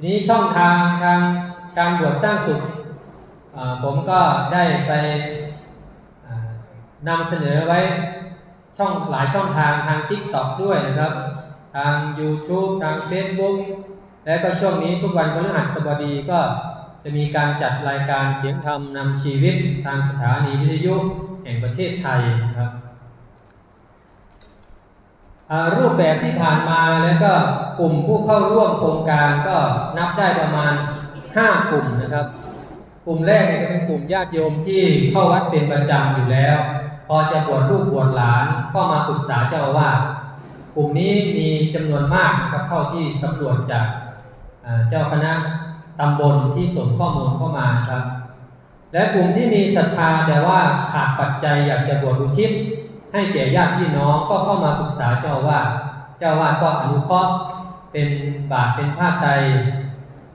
ทีนี้ช่องทางทางการบวชสร้างสุขผมก็ได้ไปนำเสนอไว้ช่องหลายช่องทางทาง TikTok ด้วยนะครับ ทาง YouTube ทาง Facebook และก็ช่วงนี้ทุกวันพฤหัสบดีก็จะมีการจัดรายการเสียงธรรมนำชีวิตทางสถานีวิทยุแห่งประเทศไทยนะครับ รูปแบบที่ผ่านมาแล้วก็กลุ่มผู้เข้าร่วมโครงการก็นับได้ประมาณ 5 กลุ่มนะครับ กลุ่มแรกเนี่ยก็เป็นกลุ่มญาติโยมที่เข้าวัดเป็นประจำอยู่แล้ว พอจะบวชลูกบวชหลานก็มาปรึกษาเจ้าอาวาสกลุ่มนี้มีจำนวนมากนะครับเท่าที่สำรวจจากเจ้าคณะตำบลที่ส่งข้อมูลเข้ามาครับ และกลุ่มที่มีศรัทธาแต่ว่าขาดปัจจัยอยากจะบวชอุทิศ ให้แก่ญาติพี่น้องก็เข้ามาปรึกษาเจ้าอาวาเจ้าอาวาก็อนุเคราะห์เป็นบาทเป็นผ้าไตร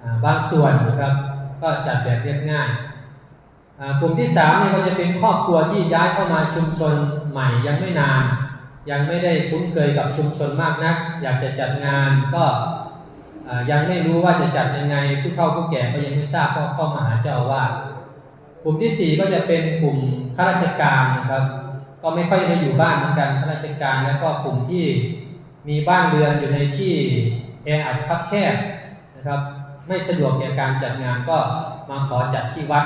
อ่าบางส่วนนะครับก็จัดแบบเรียบง่ายกลุ่มที่สามเนี่ยก็จะเป็นครอบครัวที่ย้ายเข้ามาชุมชนใหม่ยังไม่นาน ยังไม่ได้คุ้นเคยกับชุมชนมากนัก อยากจะจัดงานก็ยังไม่รู้ว่าจะจัดยังไงผู้เฒ่าผู้แก่ก็ยังไม่ทราบก็เข้ามาหาเจ้าอาวากลุ่มที่สี่ก็จะเป็นกลุ่มข้าราชการนะครับ ก็ไม่ค่อยได้อยู่บ้านเหมือนกันข้าราชการแล้วก็กลุ่มที่มีบ้านเรือนอยู่ในที่แออัดคับแคบนะครับ ไม่สะดวกแก่การจัดงานก็มาขอจัดที่วัด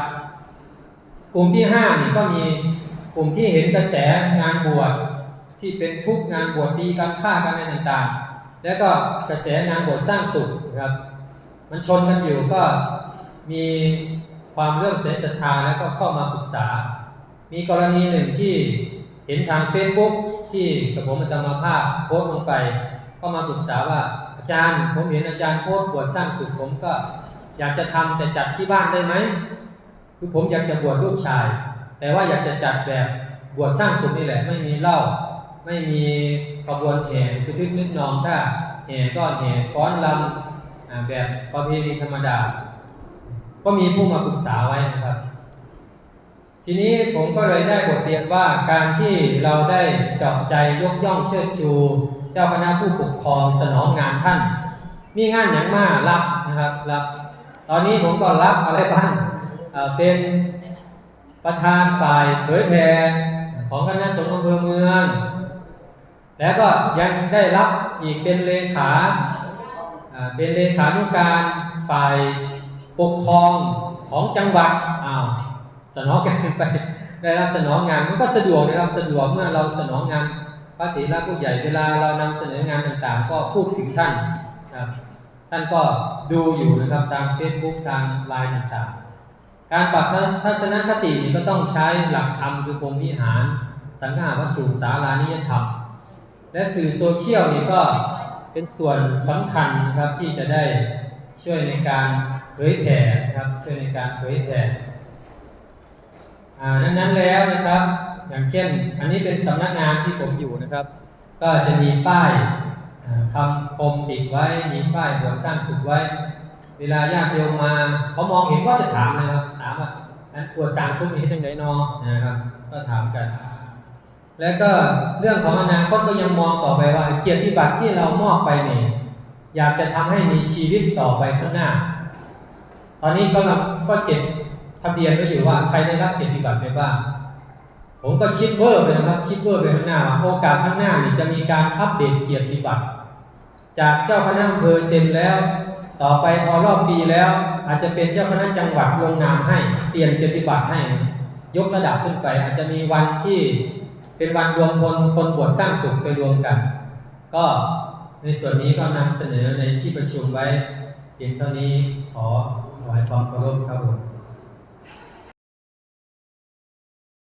กลุ่มที่ห้านี่ก็มีกลุ่มที่เห็นกระแสงานบวชที่เป็นทุกงานบวชดีการฆ่ากันอะไรต่างๆ แล้วก็กระแสงานบวชสร้างสุขนะครับ มันชนกันอยู่ก็มีความเริ่อมใสศรัทธาแล้วก็เข้ามาปรึกษา มีกรณีหนึ่งที่ เห็นทาง Facebook ที่กระผมอาจารย์มาภาพโพสต์ลงไป ก็มาปรึกษาว่าอาจารย์ ผมเห็นอาจารย์โพสต์บวชสร้างสุขผมก็อยากจะทำแต่จัดที่บ้านได้ไหมคือผมอยากจะบวชลูกชาย แต่ว่าอยากจะจัดแบบบวชสร้างสุขนี่แหละ ไม่มีเหล้าไม่มีขบวนแห่คือทึกนึกนองถ้าแห่ก็แห่ฟ้อนรำแบบประเพณีธรรมดา ก็มีผู้มาปรึกษาไว้นะครับ ทีนี้ผมก็เลยได้บทเรียนว่าการที่เราได้เจาะใจยกย่องเชิดชู เจ้าคณะผู้ปกครองสนองงานท่าน มีงานอย่างมากรับนะครับรับ ตอนนี้ผมก็รับอะไรบ้างเเป็นประธานฝ่ายเผยแผ่ของคณะสงฆ์อำเภอเมือง แล้วก็ยังได้รับอีกเป็นเลขาอ่าเป็นเลขานุการฝ่ายปกครองของจังหวัดอ้าว สนองกันไปได้รับสนองงานมันก็สะดวกนะครับสะดวกเมื่อเราสนองงานพระเถระผู้ใหญ่เวลาเรานำเสนองานต่างๆ ก็พูดถึงท่านนะครับท่านก็ดูอยู่นะครับทาง Facebook ทางไลน์ต่างๆ การปรับทัศนคตินี่ก็ต้องใช้หลักธรรมคือพรมวิหาร สังฆาวัตถุสารานิยธรรม และสื่อโซเชียลนี่ก็เป็นส่วนสำคัญนะครับที่จะได้ช่วยในการเผยแผ่นะครับช่วยในการเผยแผ่อ่ ดังนั้นแล้วนะครับ อย่างเช่น อันนี้เป็นสำนักงานที่ผมอยู่นะครับ ก็จะมีป้ายคำคมติดไว้ มีป้ายบวสร้างสุขไว้ เวลาญาติโยมมาเขามองเห็นก็จะถามเลยครับ ถามว่าอันบวชสร้างสุขนี้เป็นยังไงนอนะครับ ก็ถามกัน แล้วก็เรื่องของอนาคตก็ยังมองต่อไปว่า เกียรติบัตรที่เรามอบไปเนี่ยอยากจะทำให้มีชีวิตต่อไปข้างหน้า ตอนนี้ก็ก็เก็บ ทะเบียนไว้อยู่ว่าใครได้รับเกียรติบัตรไปบ้าง ผมก็คิดเพิ่มไปนะครับคิดเพิ่มไปข้างหน้าว่าโอกาสข้างหน้านี่จะมีการอัปเดตเกียรติบัตรจากเจ้าคณะอำเภอเซ็นแล้ว ต่อไปพอรอบปีแล้ว อาจจะเป็นเจ้าคณะจังหวัดลงนามให้เปลี่ยนเกียรติบัตรให้ ยกระดับขึ้นไป อาจจะมีวันที่เป็นวันรวมพลคนบวชสร้างสุขไปรวมกัน ก็ในส่วนนี้ก็นำเสนอในที่ประชุมไว้เพียงเท่านี้ขอขอให้ความเคารพครับผม